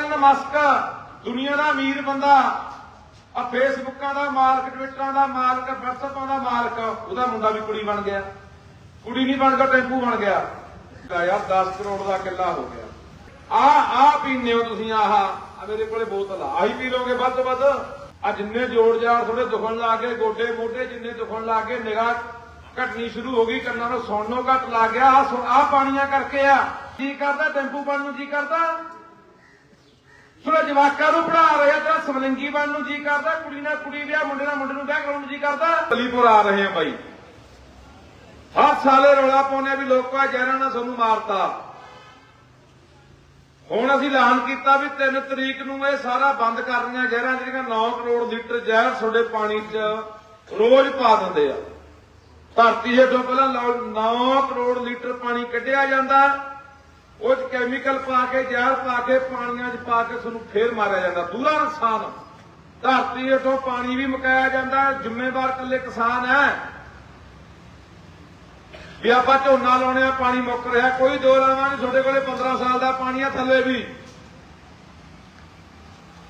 ਇਲਨ Musk ਦੁਨੀਆ ਦਾ ਅਮੀਰ ਬੰਦਾ ਆ ਫੇਸਬੁੱਕਾਂ ਦਾ ਮਾਲਕ, ਟਵਿੱਟਰਾਂ ਦਾ ਮਾਲਕ, ਵਟਸਐਪਾਂ ਦਾ ਮਾਲਕ, ਉਹਦਾ ਮੁੰਡਾ ਵੀ ਕੁੜੀ ਬਣ ਗਿਆ। ਕੁੜੀ ਨਹੀਂ ਬਣ ਗਿਆ ਟੈਂਪੂ ਬਣ ਗਿਆ। ਯਾਰ 10 ਕਰੋੜ ਦਾ ਕਿੱਲਾ ਹੋ ਗਿਆ। ਆ ਆ ਪੀਨੇ ਹੋ ਤੁਸੀਂ ਆਹ ਆ ਮੇਰੇ ਕੋਲੇ ਬੋਤਲ ਆ। ਆਹੀ ਪੀ ਲੋਗੇ ਵੱਧ ਤੋਂ ਵੱਧ? ਆ ਜਿੰਨੇ ਜੋੜ ਜਾੜ ਥੋੜੇ ਦੁਖਣ ਲੱਗ ਗਏ ਗੋਡੇ ਮੋਢੇ ਜਿੰਨੇ ਦੁਖਣ ਲੱਗ ਗਏ ਨਿਗਾਹ ਘਟਣੀ ਸ਼ੁਰੂ ਹੋ ਗਈ, ਕੰਨਾਂ ਨੂੰ ਸੁਣਨੋਂ ਘਟ ਲੱਗ ਗਿਆ। ਆ ਆ ਪਾਣੀਆਂ ਕਰਕੇ ਆ। ਕੀ ਕਰਦਾ, ਟੈਂਪੂ ਬਣਨ ਨੂੰ ਕੀ ਕਰਦਾ? ਸੁਣਾ, ਜਵਾਕਾਂ ਨੂੰ ਪੜਾ ਰਿਹਾ ਤੇਰਾ ਸਮਲਿੰਗੀ ਬਣਨ ਨੂੰ ਜੀ ਕਰਦਾ, ਕੁੜੀ ਨਾਲ ਕੁੜੀ ਵਿਆਹ, ਮੁੰਡੇ ਨਾਲ ਮੁੰਡੇ ਨੂੰ ਵਿਆਹ ਕਰਾਉਣ ਨੂੰ ਜੀ ਕਰਦਾ। ਅਲੀਪੁਰ ਆ ਰਹੇ ਆ ਬਾਈ। ਹਰ ਸਾਲੇ ਰੌਲਾ ਪਾਉਨੇ ਵੀ ਲੋਕਾਂ ਜ਼ਹਿਰਾਂ ਨਾਲ ਸਾਨੂੰ ਮਾਰਤਾ। ਹੁਣ ਅਸੀਂ ਐਲਾਨ ਕੀਤਾ ਵੀ 3 ਤਰੀਕ ਨੂੰ ਇਹ ਸਾਰਾ ਬੰਦ ਕਰਨੀਆਂ ਜ਼ਹਿਰਾਂ ਜਿਹੜੀਆਂ 9 ਕਰੋੜ ਲੀਟਰ ਜ਼ਹਿਰ ਤੁਹਾਡੇ ਪਾਣੀ 'ਚ ਰੋਜ਼ ਪਾ ਦਿੰਦੇ ਆ। ਧਰਤੀ ਹੇਠੋਂ ਪਹਿਲਾਂ 9 ਕਰੋੜ ਲੀਟਰ ਪਾਣੀ ਕੱਢਿਆ ਜਾਂਦਾ। ਉਹ 'ਚ ਕੈਮੀਕਲ ਪਾ ਕੇ, ਜ਼ਹਿਰ ਪਾ ਕੇ, ਪਾਣੀਆਂ 'ਚ ਪਾ ਕੇ ਤੁਹਾਨੂੰ ਫੇਰ ਮਾਰਿਆ ਜਾਂਦਾ। ਦੂਰਾ ਨੁਕਸਾਨ ਧਰਤੀ ਹੇਠੋਂ ਪਾਣੀ ਵੀ ਮੁਕਾਇਆ ਜਾਂਦਾ ਜ਼ਿੰਮੇਵਾਰ ਇਕੱਲੇ ਕਿਸਾਨ ਹੈ। ਵੀ ਆਪਾਂ ਝੋਨਾ ਲਾਉਣੇ ਆ, ਪਾਣੀ ਮੁੱਕ ਰਿਹਾ। ਕੋਈ ਦੋ ਲਾਵਾਂ ਨਹੀਂ ਤੁਹਾਡੇ ਕੋਲੇ 15 ਸਾਲ ਦਾ ਪਾਣੀ ਆ ਥੱਲੇ ਵੀ।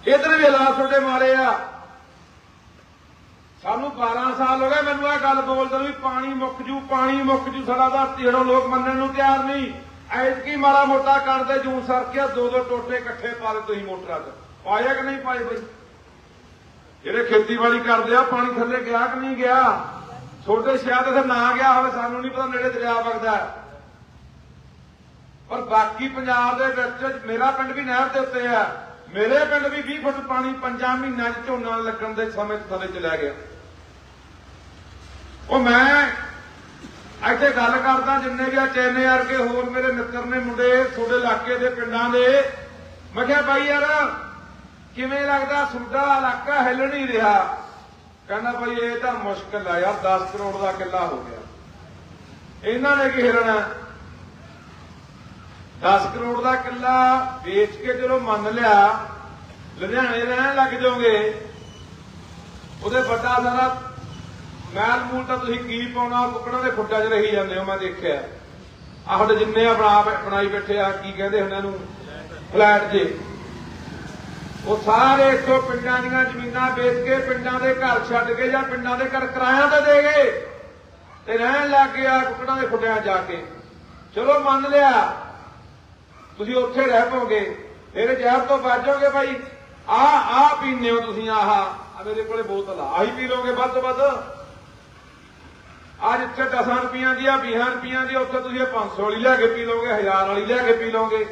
ਇਧਰ ਵੀ ਹਾਲਾਤ ਤੁਹਾਡੇ ਮਾਰੇ ਆ। ਸਾਨੂੰ 12 ਸਾਲ ਹੋ ਗਏ, ਮੈਨੂੰ ਇਹ ਗੱਲ ਬੋਲਦੇ ਵੀ ਪਾਣੀ ਮੁੱਕ ਜੂ, ਪਾਣੀ ਮੁੱਕ ਜੂ, ਸਾਡਾ ਧਰਤੀ ਹੇਠੋਂ ਲੋਕ ਮੰਨਣ ਨੂੰ ਤਿਆਰ ਨਹੀਂ। ਐਤਕੀ ਮਾੜਾ ਮੋਟਾ ਕਰਦੇ ਜੂਨ ਸਰਕਿਆ ਦੋ ਦੋ ਟੋਟੇ ਇਕੱਠੇ ਪਾ ਦੇ ਤੁਸੀਂ ਮੋਟਰਾਂ 'ਚ। ਪਾਇਆ ਕਿ ਨਹੀਂ ਪਾਏ ਬਈ? ਜਿਹੜੇ ਖੇਤੀਬਾੜੀ ਕਰਦੇ ਆ, ਪਾਣੀ ਥੱਲੇ ਗਿਆ ਕਿ ਨਹੀਂ ਗਿਆ? ਛੋਟੇ ਸ਼ਾਇਦ ਇੱਥੇ ਨਾ ਗਿਆ ਹੋਵੇ, ਸਾਨੂੰ ਨਹੀਂ ਪਤਾ ਨੇੜੇ ਦਰਿਆ ਵਗਦਾ। ਪਰ ਬਾਕੀ ਪੰਜਾਬ ਦੇ ਵਿੱਚ, ਮੇਰਾ ਪਿੰਡ ਵੀ ਨਹਿਰ ਦੇ ਉੱਤੇ ਆ। ਮੇਰੇ ਪਿੰਡ ਵੀ 20 ਫੁੱਟ ਪਾਣੀ ਪੰਜਾਂ ਮਹੀਨਿਆਂ 'ਚ ਝੋਨਾ ਲੱਗਣ ਦੇ ਸਮੇਂ 'ਚ ਥੱਲੇ ਚਲਾ ਗਿਆ। ਉਹ ਮੈਂ ਇੱਥੇ ਗੱਲ ਕਰਦਾ ਜਿੰਨੇ ਵੀ ਆ ਚੈਨੇ ਵਰਗੇ ਹੋਰ ਮੇਰੇ ਮਿੱਤਰ ਨੇ ਮੁੰਡੇ ਤੁਹਾਡੇ ਇਲਾਕੇ ਦੇ ਪਿੰਡਾਂ ਦੇ। ਮੈਂ ਕਿਹਾ ਬਾਈ ਯਾਰ, ਕਿਵੇਂ ਲੱਗਦਾ ਸੁੱਡਾ ਇਲਾਕਾ ਹਿੱਲ ਨਹੀਂ ਰਿਹਾ? ਕਹਿੰਦਾ ਭਾਈ ਇਹ ਤਾਂ ਮੁਸ਼ਕਲ ਆ ਯਾਰ 10 ਕਰੋੜ ਦਾ ਕਿੱਲਾ ਹੋ ਗਿਆ। ਇਹਨਾਂ ਨੇ ਕੀ ਹਿਲਣਾ? 10 ਕਰੋੜ ਦਾ ਕਿੱਲਾ ਵੇਚ ਕੇ ਚਲੋ ਮੰਨ ਲਿਆ, ਲੁਧਿਆਣੇ ਰਹਿਣ ਲੱਗ ਜਾਓਗੇ। ਉਹਦੇ ਵੱਡਾ ਸਾਰਾ ਮੈਲ ਮੂਲ ਤਾਂ ਤੁਸੀਂ ਕੀ ਪਾਉਣਾ, ਕੁੱਕੜਾਂ ਦੇ ਖੁੱਡਾਂ 'ਚ ਰਹੀ ਜਾਂਦੇ ਹੋ, ਮੈਂ ਦੇਖਿਆ। ਆਹ ਜਿੰਨੇ ਆ ਬਣਾ ਬਣਾਈ ਬੈਠੇ ਆ, ਕੀ ਕਹਿੰਦੇ ਹੁੰਦੇ ਨੂੰ ਫਲੈਟ ਜੇ। ਉਹ ਸਾਰੇ ਇੱਥੋਂ ਪਿੰਡਾਂ ਦੀਆਂ ਜ਼ਮੀਨਾਂ ਵੇਚ ਕੇ ਪਿੰਡਾਂ ਦੇ ਘਰ ਛੱਡ ਕੇ ਜਾਂ ਪਿੰਡਾਂ ਦੇ ਘਰ ਕਿਰਾਇਆਂ ਤੇ ਦੇ ਗਏ। ਤੇ ਰਹਿਣ ਲੱਗ ਗਿਆ ਕੁੱਕੜਾਂ ਦੇ ਖੁੱਡਿਆਂ ਜਾ ਕੇ। ਚਲੋ ਮੰਨ ਲਿਆ, ਤੁਸੀਂ ਉੱਥੇ ਰਹਿ ਪੋਗੇ ਫਿਰ ਜ਼ਹਿਰ ਤੋਂ ਬਚੋਗੇ ਭਾਈ। ਆ ਆ ਪੀਨੇ ਹੋ ਤੁਸੀਂ ਆਹ। ਆ ਮੇਰੇ ਕੋਲੇ ਬੋਤਲ ਆ। ਆਹੀ ਪੀ ਲੋਗੇ ਵੱਧ ਤੋਂ ਵੱਧ। ਅੱਜ ਇੱਥੇ 10 ਰੁਪਈਆਂ ਦੀ ਆ 20 ਰੁਪਈਆਂ ਦੀ ਉੱਥੇ ਤੁਸੀਂ ਇਹ 500 ਵਾਲੀ ਲੈ ਕੇ ਪੀ ਲੋਗੇ 1000 ਵਾਲੀ ਲੈ ਕੇ ਪੀ ਲਓਗੇ।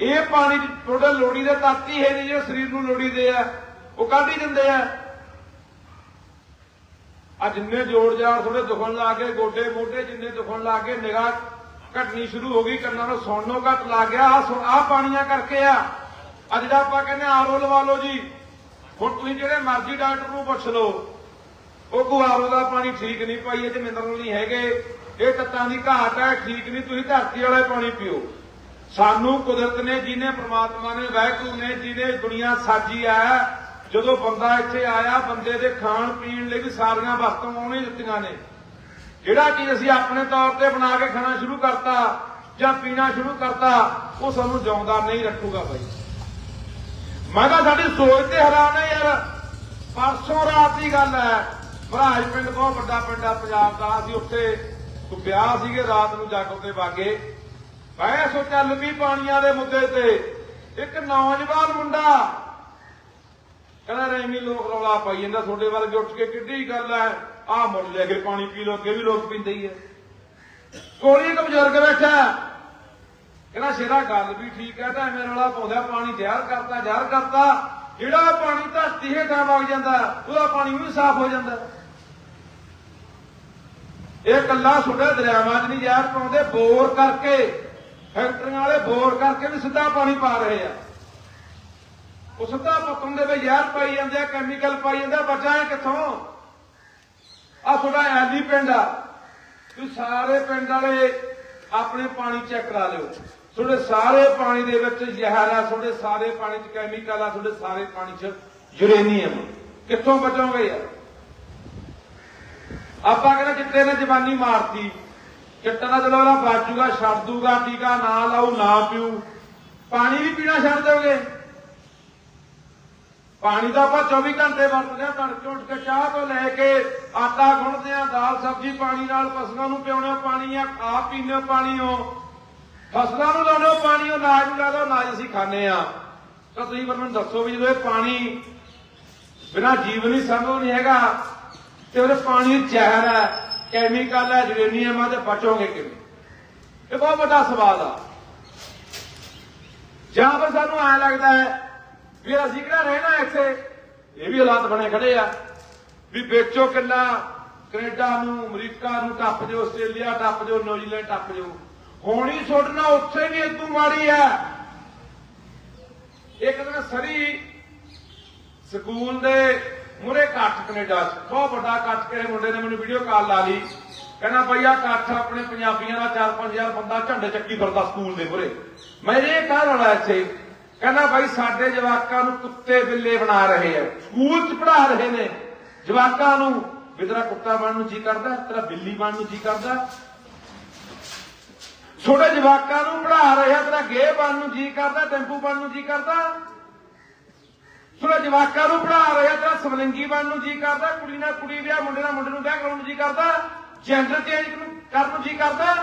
ਇਹ ਪਾਣੀ ਤੁਹਾਡੇ ਲੋੜੀ ਦੇ ਤੱਤ ਹੀ ਹੈ ਨਹੀਂ ਜੋ ਸਰੀਰ ਨੂੰ ਲੋੜੀ ਦੇ ਆ, ਉਹ ਕੱਢ ਹੀ ਦਿੰਦੇ ਆ। ਆ ਜਿੰਨੇ ਜੋੜ ਜਾੜ ਥੋੜੇ ਦੁਖਣ ਲੱਗ ਗਏ ਗੋਡੇ ਮੋਢੇ ਜਿੰਨੇ ਦੁਖਣ ਲੱਗ ਗਏ ਨਿਗਾਹ ਘਟਣੀ ਸ਼ੁਰੂ ਹੋ ਗਈ, ਕੰਨਾਂ ਨੂੰ ਸੁਣਨੋਂ ਘਟ ਲੱਗ ਗਿਆ ਆ ਆ ਪਾਣੀਆਂ ਕਰਕੇ ਆ। ਅੱਜ ਜਿਹੜਾ ਆਪਾਂ ਕਹਿੰਦੇ ਆਰਓ ਲਵਾ ਲਓ ਜੀ। ਹੁਣ ਤੁਸੀਂ ਜਿਹੜੇ ਮਰਜ਼ੀ ਡਾਕਟਰ ਨੂੰ ਪੁੱਛ ਲਓ। ਉਹ ਕੋ ਦਾ ਪਾਣੀ ਠੀਕ ਨਹੀਂ ਪਾਈ, ਇਹ ਤੇ ਮਿਨਰਲ ਨਹੀਂ ਹੈਗੇ। ਇਹ ਤੱਤਾਂ ਦੀ ਘਾਟ ਹੈ, ਠੀਕ ਨਹੀਂ, ਤੁਸੀਂ ਧਰਤੀ ਵਾਲੇ ਪਾਣੀ ਪੀਓ। ਸਾਨੂੰ ਕੁਦਰਤ ਨੇ, ਜਿਹਨੇ ਪ੍ਰਮਾਤਮਾ ਨੇ, ਵਾਹਿਗੁਰੂ ਨੇ, ਜਿਹਨੇ ਦੁਨੀਆ ਸਾਜੀ ਆ, ਜਦੋਂ ਬੰਦਾ ਇੱਥੇ ਆਇਆ, ਬੰਦੇ ਦੇ ਖਾਣ ਪੀਣ ਲਈ ਵੀ ਸਾਰੀਆਂ ਵਸਤਾਂ ਉਹਨੇ ਦਿੱਤੀਆਂ ਨੇ। ਜਿਹੜਾ ਚੀਜ਼ ਅਸੀਂ ਆਪਣੇ ਤੌਰ ਤੇ ਬਣਾ ਕੇ ਖਾਣਾ ਸ਼ੁਰੂ ਕਰਤਾ, ਜਾਂ ਪੀਣਾ ਸ਼ੁਰੂ ਕਰਤਾ, ਉਹ ਸਾਨੂੰ ਜਿਉਂਦਾ ਨਹੀਂ ਰੱਖੂਗਾ ਭਾਈ ਮੈਂ ਤਾਂ ਸਾਡੀ ਸੋਚ ਤੇ ਹੈਰਾਨ ਹੈ ਯਾਰ, ਪਰਸੋਂ ਰਾਤ ਦੀ ਗੱਲ ਹੈ ਮਹਾਰਾਜ ਪਿੰਡ ਬਹੁਤ ਵੱਡਾ ਪਿੰਡ ਆ ਪੰਜਾਬ ਦਾ। ਅਸੀਂ ਉੱਥੇ ਵਿਆਹ ਸੀਗੇ, ਰਾਤ ਨੂੰ ਜਾਗੋ ਤੇ ਵਾਗੇ। ਮੈਂ ਸੋ ਚੱਲ ਪਾਣੀਆਂ ਦੇ ਮੁੱਦੇ ਤੇ। ਇੱਕ ਨੌਜਵਾਨ ਮੁੰਡਾ ਕਹਿੰਦਾ ਰੈਮੀ ਲੋਕ ਰੌਲਾ ਪਾਈ ਜਾਂਦਾ, ਤੁਹਾਡੇ ਵੱਲ ਉੱਠ ਕੇ ਕਿੱਡੀ ਗੱਲ ਹੈ ਆਹ ਮੁੜ ਲੈ ਕੇ ਪਾਣੀ ਪੀ ਲੋ ਅੱਗੇ ਵੀ ਲੋਕ ਪੀਂਦੇ ਹੀ ਐ। ਕੋਲੀ ਇੱਕ ਬਜ਼ੁਰਗ ਬੈਠਾ, ਕਹਿੰਦਾ, ਸ਼ੇਰਾ, ਗੱਲ ਵੀ ਠੀਕ ਹੈ ਤਾਂ ਐਵੇਂ ਰੌਲਾ ਪਾਉਂਦਾ, ਪਾਣੀ ਜ਼ਹਿਰ ਕਰਤਾ ਜ਼ਹਿਰ ਕਰਤਾ। ਜਿਹੜਾ ਪਾਣੀ ਧਰਤੀ ਹੇਠਾਂ ਵਗ ਜਾਂਦਾ, ਉਹਦਾ ਪਾਣੀ ਵੀ ਸਾਫ਼ ਹੋ ਜਾਂਦਾ। ਇਹ ਕੱਲਾ ਸੁੱਡਾ ਦਰਿਆਵਾਂ 'ਚ ਨਹੀਂ ਜ਼ਹਿਰ ਪਾਉਂਦੇ, ਬੋਰ ਕਰਕੇ, ਫੈਕਟਰੀਆਂ ਵਾਲੇ ਬੋਰ ਕਰਕੇ ਵੀ ਸਿੱਧਾ ਪਾਣੀ ਪਾ ਰਹੇ ਆ। ਉਹ ਸਿੱਧਾ ਪਤਨ ਦੇ ਵਿੱਚ ਜ਼ਹਿਰ ਪਾਈ ਜਾਂਦੇ ਆ ਕੈਮੀਕਲ ਪਾਈ ਜਾਂਦੇ ਬਚਾਏ ਕਿੱਥੋਂ? ਆ ਤੁਹਾਡਾ ਐਲੀ ਪਿੰਡ ਆ। ਤੁਸੀਂ ਸਾਰੇ ਪਿੰਡ ਵਾਲੇ ਆਪਣੇ ਪਾਣੀ ਚੈੱਕ ਕਰਾ ਲਿਓ। ਤੁਹਾਡੇ ਸਾਰੇ ਪਾਣੀ ਦੇ ਵਿੱਚ ਜ਼ਹਿਰ ਆ, ਤੁਹਾਡੇ ਸਾਰੇ ਪਾਣੀ 'ਚ ਕੈਮੀਕਲ ਆ, ਤੁਹਾਡੇ ਸਾਰੇ ਪਾਣੀ 'ਚ ਯੂਰੇਨੀਅਮ ਕਿੱਥੋਂ ਬਚੋਗੇ ਯਾਰ? ਆਪਾਂ ਕਹਿੰਦੇ ਚਿੱਟੇ ਨੇ ਜਵਾਨੀ ਮਾਰਤੀ। ਚਿੱਟਾ ਦਾ ਚਲੋ ਉਹਦਾ ਬਾਜੂਗਾ ਛੱਡ ਦੂਗਾ, ਟੀਕਾ ਨਾ ਲਾਉ ਨਾ ਪਿਊ। ਪਾਣੀ ਵੀ ਪੀਣਾ ਛੱਡ ਦਿਓਗੇ ਪਾਣੀ ਤਾਂ ਆਪਾਂ 24 ਘੰਟੇ ਵਰਤਦੇ ਆ ਤੜਕੇ ਉੱਠ ਕੇ ਚਾਹ ਤੋਂ ਲੈ ਕੇ ਆਟਾ ਗੁੰਨਦੇ ਆ ਦਾਲ, ਸਬਜ਼ੀ ਪਾਣੀ ਨਾਲ ਪਸ਼ੂਆਂ ਨੂੰ ਪਿਉਣੇ ਪਾਣੀ ਆ ਆਪ ਪੀਂਦੇ ਪਾਣੀ ਹੋ ਫਸਲਾਂ ਨੂੰ ਲਾਉਣੇ ਪਾਣੀ ਹੋ ਅਨਾਜ ਨੂੰ ਲਾ ਦਿਓ ਅਸੀਂ ਖਾਂਦੇ ਆ ਤਾਂ ਤੁਸੀਂ ਮੈਨੂੰ ਦੱਸੋ ਵੀ ਜਦੋਂ ਇਹ ਪਾਣੀ ਬਿਨਾ ਜੀਵਨ ਹੀ ਸੰਭਵ ਨਹੀਂ ਹੈਗਾ ਤੇ ਉਹਦੇ ਪਾਣੀ ਜ਼ਹਿਰ ਹੈ ਕੈਮੀਕਲ ਹੈ ਯੂਰੇਨੀਅਮ ਹੈ ਤੇ ਬਚੋਗੇ ਕਿਵੇਂ? ਇਹ ਬਹੁਤ ਵੱਡਾ ਸਵਾਲ ਆ। ਜਾਂ ਫਿਰ ਸਾਨੂੰ ਐ ਲੱਗਦਾ ਹੈ ਵੀ ਅਸੀਂ ਕਿਹੜਾ ਰਹਿਣਾ ਇੱਥੇ? ਇਹ ਵੀ ਹਾਲਾਤ ਬਣੇ ਖੜੇ ਆ। ਵੀ ਵੇਚੋ ਕਿੱਲਾ ਕੈਨੇਡਾ ਨੂੰ, ਅਮਰੀਕਾ ਨੂੰ ਟੱਪ ਜਾਓ, ਆਸਟ੍ਰੇਲੀਆ ਟੱਪ ਜਾਓ, ਨਿਊਜ਼ੀਲੈਂਡ ਟੱਪ ਜਾਓ। ਹੋਣੀ ਛੋੜਨਾ ਉੱਥੇ ਵੀ ਇਦੋਂ ਮਾੜੀ ਹੈ। ਇੱਕ ਦਿਨ ਸਰੀ ਸਕੂਲ ਦੇ ਮੁਰੇ ਕੱਠ ਕੈਨੇਡਾ ਚ। ਬਹੁਤ ਵੱਡਾ ਕੱਠ ਕੇ ਮੁੰਡੇ ਨੇ, ਮੈਨੂੰ ਵੀਡੀਓ ਕਾਲ ਲਾ ਲਈ। ਕਹਿੰਦਾ ਭਈਆ ਕੱਠ ਆਪਣੇ ਪੰਜਾਬੀਆਂ ਦਾ 4-5000 ਬੰਦਾ ਝੰਡੇ ਚੱਕੀ ਫਿਰਦਾ ਸਕੂਲ ਦੇ ਮੁਰੇ ਮੈਂ ਇਹ ਕਹਿ ਰਹਾ ਇੱਥੇ, ਕਹਿੰਦਾ ਭਾਈ ਸਾਡੇ ਜਵਾਕਾਂ ਨੂੰ ਕੁੱਤੇ ਬਿੱਲੇ ਬਣਾ ਰਹੇ ਆ। ਸਕੂਲ ਚ ਪੜਾ ਰਹੇ ਨੇ। ਜਵਾਕਾਂ ਨੂੰ, ਵੀ ਤੇਰਾ ਕੁੱਤਾ ਬਣਨ ਨੂੰ ਜੀ ਕਰਦਾ, ਤੇਰਾ ਬਿੱਲੀ ਬਣਨ ਨੂੰ ਜੀ ਕਰਦਾ। ਛੋਟੇ ਜਵਾਕਾਂ ਨੂੰ ਪੜਾ ਰਹੇ ਆ, ਤੇਰਾ ਗੇ ਬਣਨ ਨੂੰ ਜੀ ਕਰਦਾ, ਟੈਂਪੂ ਬਣਨ ਨੂੰ ਜੀ ਕਰਦਾ। ਛੋਟੇ ਜਵਾਕਾਂ ਨੂੰ ਪੜਾ ਰਹੇ ਤੇਰਾ ਸਮਲਿੰਗੀ ਬਣਨ ਨੂੰ ਜੀ ਕਰਦਾ, ਕੁੜੀ ਨਾਲ ਕੁੜੀ ਵਿਆਹ, ਮੁੰਡੇ ਨਾਲ ਮੁੰਡੇ ਨੂੰ ਵਿਆਹ ਕਰਾਉਣ ਨੂੰ ਜੀ ਕਰਦਾ ਜੈਂਡਰ ਚੇਂਜ ਕਰਨ ਨੂੰ ਜੀ ਕਰਦਾ।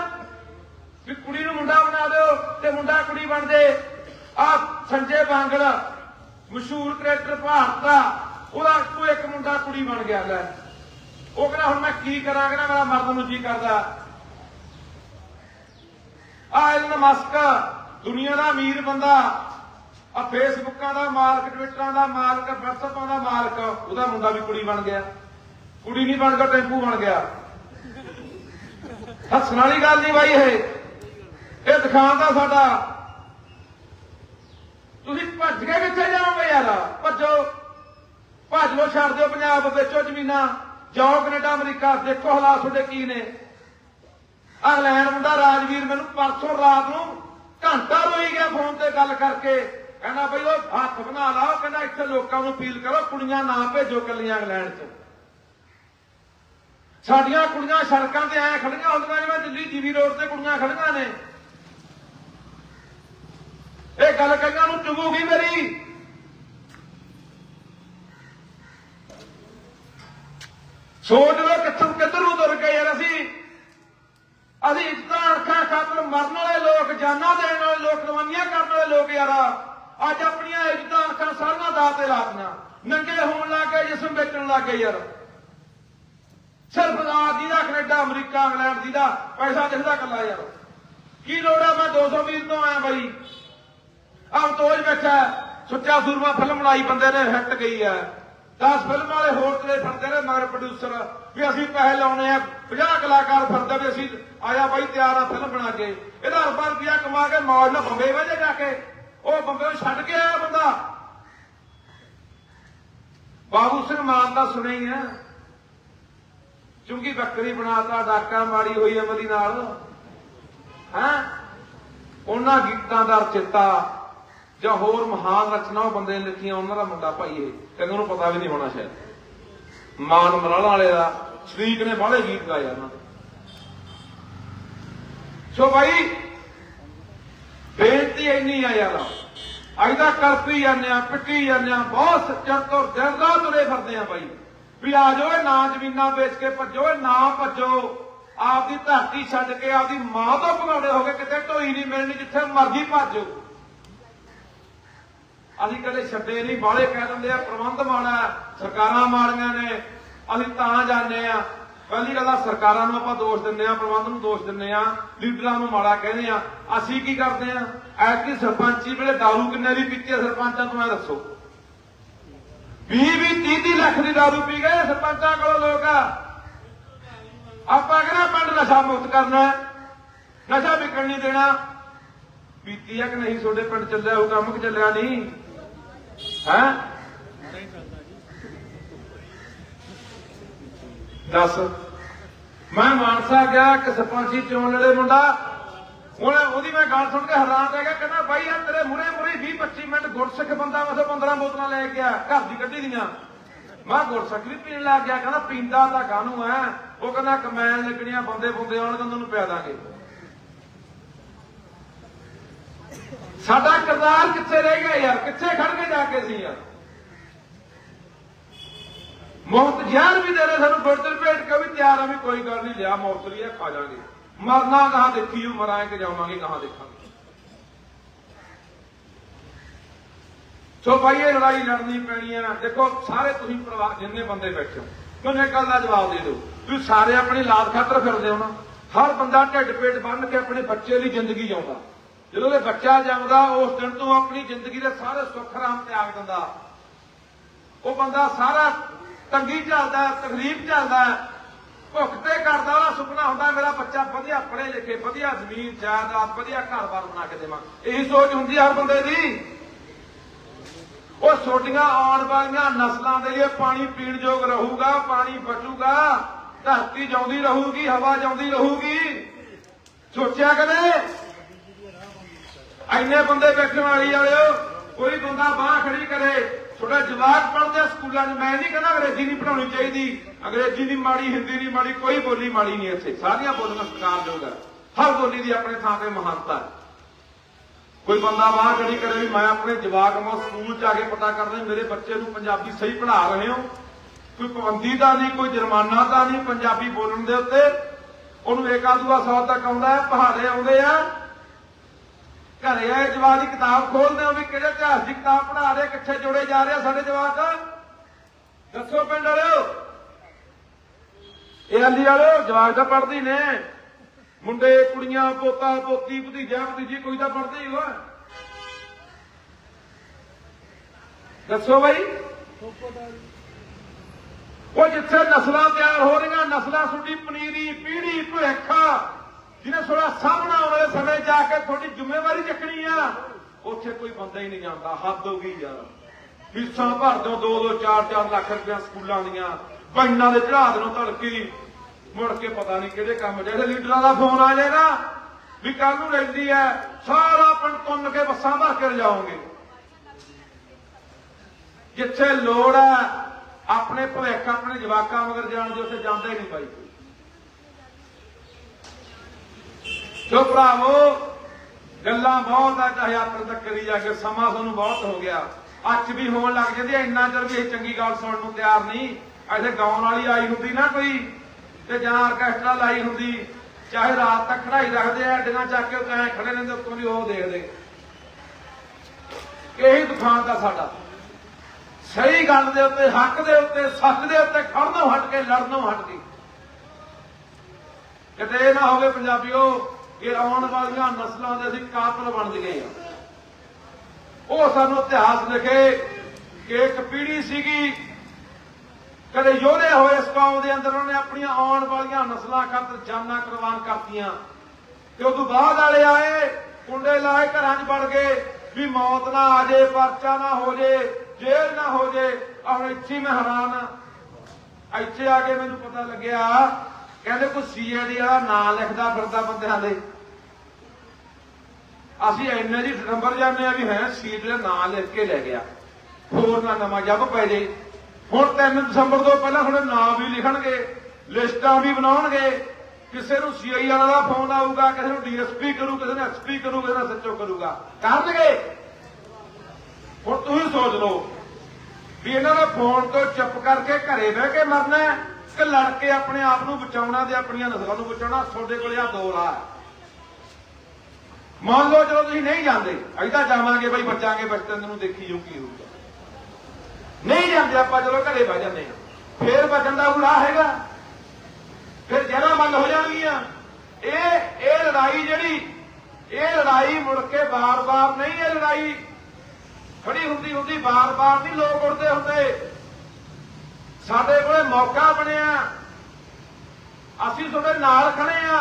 ਵੀ ਕੁੜੀ ਨੂੰ ਮੁੰਡਾ ਬਣਾ ਦਿਓ ਤੇ ਮੁੰਡਾ ਕੁੜੀ ਬਣ ਜੇ। ਆ ਸੰਜੇ ਬਾਂਗੜ, ਮਸ਼ਹੂਰ ਕਰੈਕਟਰ ਭਾਰਤ ਦਾ, ਉਹਦਾ ਕੋਈ ਇੱਕ ਮੁੰਡਾ ਕੁੜੀ ਬਣ ਗਿਆ ਲੈ। ਉਹ ਕਹਿੰਦਾ, ਹੁਣ ਮੈਂ ਕੀ ਕਰਾਂ? ਕਹਿੰਦਾ, ਮੇਰਾ ਮਰਨ ਨੂੰ ਜੀ ਕਰਦਾ। ਆ ਐਲਨ ਮਸਕ ਦੁਨੀਆ ਦਾ ਅਮੀਰ ਬੰਦਾ। ਆ ਫੇਸਬੁੱਕਾਂ ਦਾ ਮਾਲਕ ਟਵਿੱਟਰਾਂ ਦਾ ਮਾਲਕ ਵਟਸਐਪਾਂ ਦਾ ਮਾਲਕ, ਉਹਦਾ ਮੁੰਡਾ ਵੀ ਕੁੜੀ ਬਣ ਗਿਆ। ਕੁੜੀ ਨਹੀਂ ਬਣ ਗਿਆ, ਟੈਂਪੂ ਬਣ ਗਿਆ। ਹੱਸਣ ਵਾਲੀ ਗੱਲ ਨਹੀਂ ਬਾਈ ਇਹ। ਇਹ ਦਿਖਾਉਣ ਦਾ ਸਾਡਾ। ਤੁਸੀਂ ਭੱਜ ਕੇ ਕਿੱਥੇ ਜਾਓਗੇ ਯਾਰ? ਭੱਜੋ। ਭੱਜ ਲੋ ਛੱਡ ਦਿਓ ਪੰਜਾਬ ਵੇਚੋ ਜ਼ਮੀਨਾਂ। ਜਾਓ ਕੈਨੇਡਾ, ਅਮਰੀਕਾ। ਦੇਖੋ ਹਾਲਾਤ ਤੁਹਾਡੇ ਕੀ ਨੇ। ਇੰਗਲੈਂਡ ਮੁੰਡਾ ਰਾਜਵੀਰ ਮੈਨੂੰ ਪਰਸੋਂ ਰਾਤ ਨੂੰ ਘੰਟਾ ਰੋਈ ਗਿਆ ਫੋਨ ਤੇ ਗੱਲ ਕਰਕੇ। ਕਹਿੰਦਾ ਬਈ ਉਹ ਹੱਥ ਬਣਾ ਲਾਓ ਕਹਿੰਦਾ ਇੱਥੇ ਲੋਕਾਂ ਨੂੰ ਅਪੀਲ ਕਰੋ, ਕੁੜੀਆਂ ਨਾ ਭੇਜੋ ਕੱਲੀਆਂ ਇੰਗਲੈਂਡ 'ਚ ਸਾਡੀਆਂ ਕੁੜੀਆਂ ਸੜਕਾਂ ਤੇ ਐ ਖੜੀਆਂ ਹੁੰਦੀਆਂ ਜਿਵੇਂ ਦਿੱਲੀ ਜੀਵੀ ਰੋਡ ਤੇ ਕੁੜੀਆਂ ਖੜੀਆਂ ਨੇ। ਇਹ ਗੱਲ ਕਈਆਂ ਨੂੰ ਚੁਗੂਗੀ ਮੇਰੀ। ਸੋਚ ਲਓ ਕਿੱਥੋਂ ਕਿੱਧਰ ਨੂੰ ਤੁਰ ਗਏ ਯਾਰ ਅਸੀਂ। ਅਸੀਂ ਇੱਜ਼ਤਾਂ ਅੱਖਾਂ ਖਾਤਰ ਮਰਨ ਵਾਲੇ ਲੋਕ, ਜਾਨਾਂ ਦੇਣ ਵਾਲੇ ਲੋਕ ਰਵਾਨੀਆਂ ਕਰਨ ਵਾਲੇ ਲੋਕ ਯਾਰ। ਅੱਜ ਆਪਣੀਆਂ ਇੱਜ਼ਤਾਂ ਅੱਖਾਂ ਸਾਰੀਆਂ ਦਾਅ ਤੇ ਲਾਤੀਆਂ ਨੰਗੇ ਹੋਣ ਲੱਗ ਗਏ, ਜਿਸਮ ਵੇਚਣ ਲੱਗ ਗਏ ਯਾਰ। ਸਿਰਫ ਆਦੀ ਦਾ ਕੈਨੇਡਾ, ਅਮਰੀਕਾ, ਇੰਗਲੈਂਡ ਦੀ ਦਾ ਪੈਸਾ ਦਿਖਦਾ ਕੱਲਾ ਯਾਰ। ਕੀ ਲੋੜ ਆ, ਮੈਂ 200 ਤੋਂ ਆਇਆ ਬਾਈ। ਆਹ ਬੈਠਾ ਸੁੱਚਾ ਸੂਰਮਾ ਫਿਲਮ ਬਣਾਈ ਬੰਦੇ ਨੇ, ਹਿੱਟ ਗਈ ਹੈ। 10 ਫਿਲਮ ਵਾਲੇ ਹੋਰ ਤੇਰੇ ਫਿਰਦੇ ਨੇ ਮਗਰ ਪ੍ਰੋਡਿਊਸਰ ਵੀ ਅਸੀਂ ਪੈਸੇ ਲਾਉਣੇ ਆ। 50 ਕਲਾਕਾਰ ਫਿਰਦੇ ਵੀ ਅਸੀਂ ਆਇਆ ਬਾਈ, ਤਿਆਰ ਆ ਫਿਲਮ ਬਣਾ ਕੇ। ਇਹਦਾ ਰੁਪਏ ਰੁਪਿਆ ਕਮਾ ਕੇ ਮੌਜ ਨਾਲ ਬੰਬੇ ਵਜੇ ਜਾ ਕੇ। ਉਹ ਬੰਬੇ ਨੂੰ ਛੱਡ ਕੇ ਆਇਆ ਬੰਦਾ। ਬਾਬੂ ਸਿੰਘ ਮਾਨ ਦਾ ਸੁਣਿਆ ਹੀ। ਆ ਚੁੰਗੀ ਬੱਕਰੀ ਬਣਾਤਾ, ਡਾਕਾ ਮਾਰੀ ਹੋਈ ਅਮਲੀ ਨਾਲ। ਹੈ? ਉਹਨਾਂ ਗੀਤਾਂ ਦਾ ਰਚਿਤਾ ਜਾਂ ਹੋਰ ਮਹਾਨ ਰਚਨਾ ਉਹ ਬੰਦੇ ਨੇ ਲਿਖੀਆਂ, ਉਹਨਾਂ ਦਾ ਮੁੰਡਾ ਭਾਈ ਇਹ। ਕਹਿੰਦੇ ਉਹਨੂੰ ਪਤਾ ਵੀ ਨਹੀਂ ਹੋਣਾ ਸ਼ਾਇਦ। ਮਾਨ ਮਰਾਲਾ ਵਾਲੇ ਦਾ, ਸ਼ਰੀਕ ਨੇ ਬਾਹਲੇ ਗੀਤ ਗਾਇਆ ਉਹਨਾਂ ਦੇ ਸੋ ਭਾਈ ਬੇਨਤੀ ਇੰਨੀ ਆ ਯਾਰ। ਅੱਜ ਦਾ ਕਰਪੀ ਜਾਂਦੇ ਆ, ਪਿੱਟੀ ਜਾਂਦੇ ਆ, ਬਹੁਤ ਚਿਰ ਤੋਂ ਦਿਨ ਰਾਤ ਤੁਰੇ ਫਿਰਦੇ ਆ ਭਾਈ ਵੀ ਆ ਜਾਓ ਨਾ ਜ਼ਮੀਨਾਂ ਵੇਚ ਕੇ ਭੱਜੋ ਨਾ ਭੱਜੋ। ਆਪਦੀ ਧਰਤੀ ਛੱਡ ਕੇ ਆਪਦੀ ਮਾਂ ਤੋਂ ਭਗੌੜੇ ਹੋ ਕੇ ਕਿਤੇ ਢੋਈ ਨਹੀਂ ਮਿਲਣੀ, ਜਿੱਥੇ ਮਰਜ਼ੀ ਭੱਜੋ। ਅਸੀਂ ਕਦੇ ਛੱਡੇ ਨਹੀਂ, ਬਾਹਲੇ ਕਹਿ ਦਿੰਦੇ ਆ, ਪ੍ਰਬੰਧ ਮਾੜਾ, ਸਰਕਾਰਾਂ ਮਾੜੀਆਂ ਨੇ, ਅਸੀਂ ਤਾਂ ਜਾਂਦੇ ਆ। ਪਹਿਲੀ ਗੱਲ ਆ ਸਰਕਾਰਾਂ ਨੂੰ ਆਪਾਂ ਦੋਸ਼ ਦਿੰਦੇ ਆ ਪ੍ਰਬੰਧ ਨੂੰ ਦੋਸ਼ ਦਿੰਦੇ ਆ ਲੀਡਰਾਂ ਨੂੰ ਮਾੜਾ ਕਹਿੰਦੇ ਆ ਅਸੀਂ ਕੀ ਕਰਦੇ ਆ ਐਤਕੀ ਸਰਪੰਚੀ ਵੇਲੇ दारू ਕਿੰਨੇ ਦੀ ਪੀਤੀ ਆ ਸਰਪੰਚਾਂ ਤੋਂ ਐ ਦੱਸੋ 20 20 30 30 ਲੱਖ ਦੀ दारू ਪੀ ਗਏ ਸਰਪੰਚਾਂ ਕੋਲ ਲੋਕ ਆ ਆਪਾਂ ਕਿਹੜਾ ਪਿੰਡ ਨਸ਼ਾ ਮੁਕਤ ਕਰਨਾ ਹੈ? ਨਸ਼ਾ ਵਿਕਣ ਨਹੀਂ ਦੇਣਾ ਪੀਤੀ ਆ ਕਿ ਨਹੀਂ ਤੁਹਾਡੇ ਪਿੰਡ ਚੱਲਿਆ ਉਹ ਕੰਮ ਕਿ ਚੱਲਿਆ ਨਹੀਂ ਹੈ ਦੱਸ। ਮੈਂ ਮਾਨਸਾ ਗਿਆ ਕਿ ਸਰਪੰਚੀ ਚੋਣ ਲੜੇ ਮੁੰਡਾ। ਉਹਨੇ ਉਹਦੀ ਮੈਂ ਗੱਲ ਸੁਣ ਕੇ ਹੈਰਾਨ ਰਹਿ ਗਿਆ, ਕਹਿੰਦਾ, ਬਾਈ ਆ ਤੇਰੇ ਮੁਰੇ ਮੁਰੇ 20 25 ਮਿੰਟ ਗੁਰਸਿੱਖ ਬੰਦਾ ਮੈਂ 15 ਬੋਤਲਾਂ ਲੈ ਕੇ ਘਰ ਦੀ ਕੱਢੀ ਦੀਆਂ। ਮੈਂ ਗੁਰਸਿੱਖ ਵੀ ਪੀਣ ਲੱਗ ਗਿਆ, ਕਹਿੰਦਾ, ਪੀਂਦਾ ਤਾਂ ਕਾਹਨੂੰ ਐ? ਉਹ ਕਹਿੰਦਾ ਕਮੈਨ ਲੱਗਣੀਆਂ ਬੰਦੇ ਬੰਦੇ ਆਉਣਗੇ ਉਹਨਾਂ ਨੂੰ ਪਿਆ ਦਾਂਗੇ। ਸਾਡਾ ਕਿਰਦਾਰ ਕਿੱਥੇ ਰਹਿ ਗਿਆ ਯਾਰ? ਕਿੱਥੇ ਖੜ ਕੇ ਜਾ ਕੇ ਸੀ ਯਾਰ ਮੌਤ ਜ਼ਹਿਰ ਵੀ ਦੇ ਰਹੇ ਸਾਨੂੰ ਗੁਰਦਲ ਭੇਟ ਕੇ ਵੀ ਤਿਆਰ ਆ ਵੀ ਕੋਈ ਗੱਲ ਨਹੀਂ, ਲਿਆ ਮੌਤ ਲਈ ਖਾ ਜਾਾਂਗੇ ਮਰਨਾ ਕਹਾਂ ਦੇਖੀਓ ਮਰਾਂਗੇ ਜਾਵਾਂਗੇ ਕਹਾਂ ਦੇਖਾਂਗੇ। ਸੋ ਭਾਈ, ਇਹ ਲੜਾਈ ਲੜਨੀ ਪੈਣੀ ਆ। ਦੇਖੋ, ਸਾਰੇ ਤੁਸੀਂ ਪਰਿਵਾਰ, ਜਿੰਨੇ ਬੰਦੇ ਬੈਠੇ ਹੋ, ਮੈਨੂੰ ਗੱਲ ਦਾ ਜਵਾਬ ਦੇ ਦਿਓ। ਤੁਸੀਂ ਸਾਰੇ ਆਪਣੀ ਲਾਦ ਖਾਤਰ ਫਿਰਦੇ ਹੋ ਨਾ। ਹਰ ਬੰਦਾ ਢਿੱਡ ਪੇਟ ਬੰਨ ਕੇ ਆਪਣੇ ਬੱਚੇ ਲਈ ਜ਼ਿੰਦਗੀ ਜਿਉਂਦਾ। ਜਦੋਂ ਇਹ ਬੱਚਾ ਜੰਮਦਾ ਉਸ ਦਿਨ ਤੋਂ ਆਪਣੀ ਜ਼ਿੰਦਗੀ ਦੇ ਸਾਰੇ ਸੁੱਖ ਆਰਾਮ ਤਿਆਗ ਦਿੰਦਾ। ਉਹ ਬੰਦਾ ਸਾਰਾ ਤੰਗੀ ਚੱਲਦਾ ਤਕਲੀਫ ਝੱਲਦਾ, ਭੁੱਖ ਤੇ ਕਰਦਾ, ਉਹਦਾ ਸੁਪਨਾ ਹੁੰਦਾ, ਮੇਰਾ ਬੱਚਾ ਵਧੀਆ ਪੜ੍ਹੇ ਲਿਖੇ, ਵਧੀਆ ਜ਼ਮੀਨ, ਜਾਇਦਾਦ, ਵਧੀਆ ਘਰ-ਬਾਰ ਬਣਾ ਕੇ ਦੇਵਾਂ। ਇਹੀ ਸੋਚ ਹੁੰਦੀ ਹਰ ਬੰਦੇ ਦੀ। ਉਹ ਛੋਟੀਆਂ ਆਉਣ ਵਾਲੀਆਂ ਨਸਲਾਂ ਦੇ ਲਈ ਪਾਣੀ ਪੀਣ ਯੋਗ ਰਹੂਗਾ, ਪਾਣੀ ਬਚੂਗਾ। ਧਰਤੀ ਜਾਉਂਦੀ ਰਹੂਗੀ, ਹਵਾ ਜਾਉਂਦੀ ਰਹੂਗੀ। ਸੋਚਿਆ ਕਦੇ? ਐਨੇ ਬੰਦੇ ਬੈਠਣ ਵਾਲੀ ਵਾਲਿਓ, ਕੋਈ ਬੰਦਾ ਬਾਹ ਖੜੀ ਕਰੇ ਛੋਟਾ ਜਵਾਕ ਪੜ੍ਹਦੇ ਸਕੂਲਾਂ 'ਚ, ਮੈਂ ਨਹੀਂ ਕਹਿੰਦਾ ਅੰਗਰੇਜ਼ੀ ਨਹੀਂ ਪੜਾਉਣੀ ਚਾਹੀਦੀ। ਅੰਗਰੇਜ਼ੀ ਦੀ ਮਾੜੀ, ਹਿੰਦੀ ਦੀ ਮਾੜੀ, ਕੋਈ ਬੋਲੀ ਮਾੜੀ ਨਹੀਂ ਇੱਥੇ। ਸਾਰੀਆਂ ਬੋਲੀਆਂ ਸਤਿਕਾਰਯੋਗ ਹੈ ਹਰ ਬੋਲੀ ਦੀ ਆਪਣੇ ਥਾਂ ਤੇ ਮਹਾਨਤਾ ਹੈ। ਕੋਈ ਬੰਦਾ ਬਾਹਰ ਖੜੀ ਕਰੇ ਵੀ ਮੈਂ ਆਪਣੇ ਜਵਾਕ ਨੂੰ ਸਕੂਲ 'ਚ ਆ ਕੇ ਪਤਾ ਕਰਦਾ ਮੇਰੇ ਬੱਚੇ ਨੂੰ ਪੰਜਾਬੀ ਸਹੀ ਪੜ੍ਹਾ ਰਹੇ ਹੋ। ਕੋਈ ਪਾਬੰਦੀ ਦਾ ਨਹੀਂ, ਕੋਈ ਜੁਰਮਾਨਾ ਤਾਂ ਨਹੀਂ, ਪੰਜਾਬੀ ਬੋਲਣ ਦੇ ਉੱਤੇ। ਉਹਨੂੰ ਏਕਾ ਦੂਆ ਸੌ ਤੱਕ ਆਉਂਦਾ ਪਹਾੜੇ ਆਉਂਦੇ ਆ। ਘਰੇ ਆਏ, ਜਵਾਕ ਦੀ ਕਿਤਾਬ ਖੋਲਦੇ ਹੋ ਵੀ ਕਿਹੜੇ ਇਤਿਹਾਸ ਦੀ ਕਿਤਾਬ ਪੜ੍ਹਾ ਰਹੇ, ਕਿੱਥੇ ਜੋੜੇ ਜਾ ਰਹੇ ਸਾਡੇ ਜਵਾਕ। ਦੱਸੋ ਪਿੰਡ ਵਾਲਿਓ। ਇਹ ਅੰਦੀ ਵਾਲਿਓ, ਜਵਾਕ ਤਾਂ ਪੜ੍ਹਦੀ ਨੇ। ਮੁੰਡੇ, ਕੁੜੀਆਂ, ਪੋਤਾ, ਪੋਤੀ, ਭਤੀਜਾ, ਭਤੀਜੀ, ਕੋਈ ਤਾਂ ਪੜ੍ਹਦੇ ਹੀ ਹੋਆ ਦੱਸੋ ਬਾਈ। ਉਹ ਜਿੱਥੇ ਨਸਲਾਂ ਤਿਆਰ ਹੋ ਰਹੀਆਂ, ਨਸਲਾਂ ਸੁੱਡੀ ਪਨੀਰੀ, ਪੀੜੀ, ਭੁੱਖ। ਜਿਹਨੇ ਥੋੜਾ ਸਾਹਮਣਾ ਆਉਣ ਵਾਲੇ ਸਮੇਂ ਜਾ ਕੇ ਤੁਹਾਡੀ ਜ਼ਿੰਮੇਵਾਰੀ ਚੱਕਣੀ ਆ, ਉੱਥੇ ਕੋਈ ਬੰਦਾ ਹੀ ਨਹੀਂ ਜਾਂਦਾ, ਹੱਦ ਹੋ ਗਈ ਯਾਰ। ਫੀਸਾਂ ਭਰ ਦਿਓ 2 2 4 4 ਲੱਖ ਰੁਪਇਆ ਸਕੂਲਾਂ ਦੀਆਂ, ਪੈਨਾਂ ਦੇ ਚੜਾ ਦੇਣੋ ਧੜਕੀ। ਮੁੜ ਕੇ ਪਤਾ ਨਹੀਂ ਕਿਹੜੇ ਕੰਮ, ਜਿਹੜੇ ਲੀਡਰਾਂ ਦਾ ਫੋਨ ਆ ਜਾਏ ਨਾ, ਵੀ ਕੱਲ ਨੂੰ ਰਹਿੰਦੀ ਐ, ਸਾਰਾ ਪਿੰਡ ਤੁੰਨ ਕੇ ਬੱਸਾਂ ਭਰ ਕੇ ਲਿਜਾਓਗੇ। ਜਿੱਥੇ ਲੋੜ ਹੈ ਆਪਣੇ ਭਵਿੱਖ, ਆਪਣੇ ਜਵਾਕਾਂ ਮਗਰ ਜਾਣ ਦੇ ਉੱਥੇ ਜਾਂਦਾ ਹੀ ਨਹੀਂ ਬਾਈ। ਜੋ ਭਰਾਵੋ, ਗੱਲਾਂ ਬਹੁਤ ਆ, ਚਾਹੇ ਆਪਣੇ ਤੱਕ ਕਰੀ ਜਾ ਕੇ ਸਮਾਂ ਤੁਹਾਨੂੰ ਬਹੁਤ ਹੋ ਗਿਆ, ਅੱਜ ਵੀ ਹੋਣ ਲੱਗ ਜਾਂਦੀ ਇੰਨਾ ਚਿਰ ਵੀ ਇਹ ਚੰਗੀ ਗੱਲ ਸੁਣਨ ਨੂੰ ਤਿਆਰ ਨਹੀਂ। ਐਸੇ ਗਾਉਣ ਵਾਲੀ ਆਈ ਹੁੰਦੀ ਨਾ ਕੋਈ, ਤੇ ਜਾਂ ਆਰਕੈਸਟਰਾ ਲਾਈ ਹੁੰਦੀ, ਚਾਹੇ ਰਾਤ ਤੱਕ ਖੜਾਈ ਰੱਖਦੇ ਆ ਅੱਡੀਆਂ ਚੱਕ ਕੇ ਉੱਤੇ ਖੜੇ ਰਹਿੰਦੇ, ਉੱਤੋਂ ਦੀ ਉਹ ਦੇਖਦੇ। ਇਹੀ ਦੁਕਾਨ ਦਾ ਸਾਡਾ। ਸਹੀ ਗੱਲ ਦੇ ਉੱਤੇ, ਹੱਕ ਦੇ ਉੱਤੇ, ਸੱਚ ਦੇ ਉੱਤੇ ਖੜਨੋਂ ਹਟ ਕੇ, ਲੜਨੋਂ ਹਟ ਕੇ। ਕਿਤੇ ਨਾ ਹੋਵੇ ਪੰਜਾਬੀਓ ਕਿ ਆਉਣ ਵਾਲੀਆਂ ਨਸਲਾਂ ਦੇ ਅਸੀਂ ਕਾਤਲ ਬਣ ਗਏ ਆ। ਉਹ ਸਾਨੂੰ ਇਤਿਹਾਸ ਲਿਖੇ ਕਿ ਇੱਕ ਪੀੜ੍ਹੀ ਸੀਗੀ, ਕਦੇ ਯੋਧੇ ਹੋਏ ਇਸ ਕੌਮ ਦੇ ਅੰਦਰ, ਉਹਨੇ ਆਪਣੀਆਂ ਆਉਣ ਵਾਲੀਆਂ ਨਸਲਾਂ ਖਾਤਰ ਜਾਨਾਂ ਕੁਰਬਾਨ ਕਰਤੀਆਂ। ਤੇ ਉਦੋਂ ਬਾਅਦ ਵਾਲੇ ਆਏ, ਕੁੰਡੇ ਲਾਏ, ਘਰਾਂ 'ਚ ਵੜ ਗਏ, ਵੀ ਮੌਤ ਨਾ ਆ ਜੇ, ਪਰਚਾ ਨਾ ਹੋ ਜੇ, ਜੇਲ੍ਹ ਨਾ ਹੋ ਜੇ। ਹੁਣ ਇੱਥੇ ਮੈਂ ਹੈਰਾਨ ਆ। ਇੱਥੇ ਆ ਕੇ ਮੈਨੂੰ ਪਤਾ ਲੱਗਿਆ ਕਹਿੰਦੇ ਕੋਈ ਸੀਆਈਡੀ ਵਾਲਾ ਨਾਂ ਲਿਖਦਾ ਫਿਰਦਾ ਬੰਦਿਆਂ ਦੇ। ਅਸੀਂ ਇੰਨੇ ਜੀ ਨੰਬਰ ਜਾਂਦੇ ਆ ਵੀ ਹੈ ਸੀਟ ਦੇ ਨਾਂ ਲਿਖ ਕੇ ਲੈ ਗਿਆ। ਹੋਰ ਨਾ ਨਵਾਂ ਜੱਬ ਪੈ ਜੇ। ਹੁਣ 3 ਦਸੰਬਰ ਤੋਂ ਪਹਿਲਾਂ ਹੁਣ ਨਾਂ ਵੀ ਲਿਖਣਗੇ, ਲਿਸਟਾਂ ਵੀ ਬਣਾਉਣਗੇ। ਕਿਸੇ ਨੂੰ ਸੀਆਈ ਵਾਲਾ ਦਾ ਫੋਨ ਆਊਗਾ, ਕਿਸੇ ਨੂੰ ਡੀਐਸਪੀ ਕਰੂ, ਕਿਸੇ ਨੂੰ ਐਸਪੀ ਕਰੂ, ਕਿਸੇ ਨੂੰ ਸੱਚੋ ਕਰੂਗਾ। ਕਰਨਗੇ। ਹੁਣ ਤੁਸੀਂ ਸੋਚ ਲਓ ਵੀ ਇਹਨਾਂ ਦਾ ਫੋਨ ਤੋਂ ਚੁੱਪ ਕਰਕੇ ਘਰੇ ਬਹਿ ਕੇ ਮਰਨਾ ਹੈ। ਕਿ ਲੜ ਕੇ ਆਪਣੇ ਆਪ ਨੂੰ ਬਚਾਉਣਾ ਤੇ ਆਪਣੀਆਂ ਨਸਲਾਂ ਨੂੰ ਬਚਾਉਣਾ ਤੁਹਾਡੇ ਕੋਲੇ ਆ ਦੋ ਰਾਹ ਮੰਨ ਲਓ ਜਦੋਂ ਤੁਸੀਂ ਨਹੀਂ ਜਾਂਦੇ ਐਦਾਂ ਜਾਵਾਂਗੇ ਬਈ, ਬਚਾਂਗੇ ਬਚਤਨ ਨੂੰ ਦੇਖੀ ਜੋ ਕੀ ਹੋਊਗਾ। ਨਹੀਂ ਜਾਂਦੇ, ਆਪਾਂ ਚਲੋ ਘਰੇ ਬਹਿ ਜਾਂਦੇ ਹਾਂ। ਫੇਰ ਬਚਣ ਦਾ ਕੋਈ ਰਾਹ ਹੈਗਾ। ਫਿਰ ਜਰਾ ਬੰਦ ਹੋ ਜਾਣਗੀਆਂ। ਇਹ ਇਹ ਲੜਾਈ ਜਿਹੜੀ, ਇਹ ਲੜਾਈ ਮੁੜ ਕੇ ਬਾਰ-ਬਾਰ ਨਹੀਂ, ਇਹ ਲੜਾਈ ਖੜੀ ਹੁੰਦੀ ਹੁੰਦੀ ਬਾਰ-ਬਾਰ ਨਹੀਂ ਲੋਕ ਉੱਠਦੇ ਹੁੰਦੇ। ਸਾਡੇ ਕੋਲੇ ਮੌਕਾ ਬਣਿਆ। ਅਸੀਂ ਤੁਹਾਡੇ ਨਾਲ ਖੜੇ ਆ